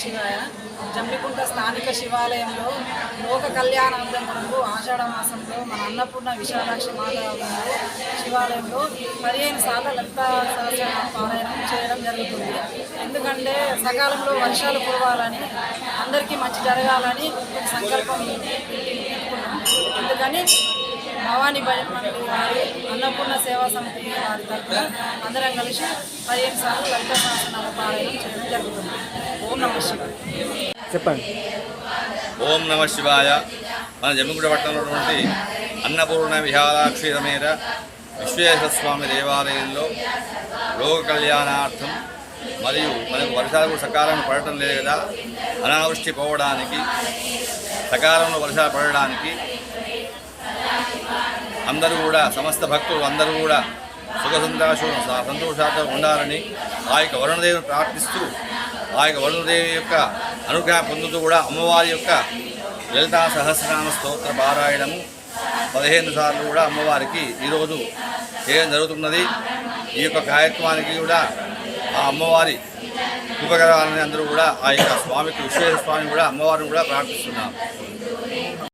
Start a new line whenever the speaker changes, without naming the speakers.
శివాయ. జమ్మికుంట స్థానిక శివాలయంలో లోక కళ్యాణార్థం కొరకు ఆషాఢ మాసంలో మన అన్నపూర్ణ విశాలాక్షి మాతాలయంలో శివాలయంలో పదిహేను సార్లు లలిత సహస్రనామ పారాయణం చేయడం జరుగుతుంది. ఎందుకంటే సకాలంలో వర్షాలు కురవాలని అందరికీ మంచి జరగాలని సంకల్పం పెట్టుకున్నాం. అందుకని భవానీ భజన మండలి వారి అన్నపూర్ణ సేవా సమితి వారి తరఫున అందరం కలిసి పదిహేను సార్లు లలిత సహస్రనామ పారాయణం చేయడం జరుగుతుంది. ఓం నమ శివాయ.
చెప్పండి.
ఓం నమ శివాయ. మన జమ్మిగుడ పట్టణంలో ఉన్నటువంటి అన్నపూర్ణ విహారాక్షి సమేత విశ్వేశ్వర స్వామి దేవాలయంలో లోక కళ్యాణార్థం మరియు మనకు వర్షాలు సకాలంలో పడటం లేదు కదా. అనావృష్టి పోవడానికి సకాలంలో వర్షాలు పడడానికి అందరూ కూడా సమస్త భక్తులు అందరూ కూడా సుఖ సంతోషం సంతోషాలతో ఉండాలని ఆ యొక్క వరుణదేవిని ప్రార్థిస్తూ ఆ యొక్క వరుణదేవి యొక్క అనుగ్రహం పొందుతూ కూడా అమ్మవారి యొక్క లలితా సహస్రనామ స్తోత్ర పారాయణము పదిహేను సార్లు కూడా అమ్మవారికి ఈరోజు చేయడం జరుగుతున్నది. ఈ యొక్క కార్యక్రమానికి కూడా ఆ అమ్మవారి కృపకరాలని అందరూ కూడా ఆ యొక్క స్వామికి విశ్వేశ్వర స్వామి కూడా అమ్మవారిని కూడా ప్రార్థిస్తున్నాం.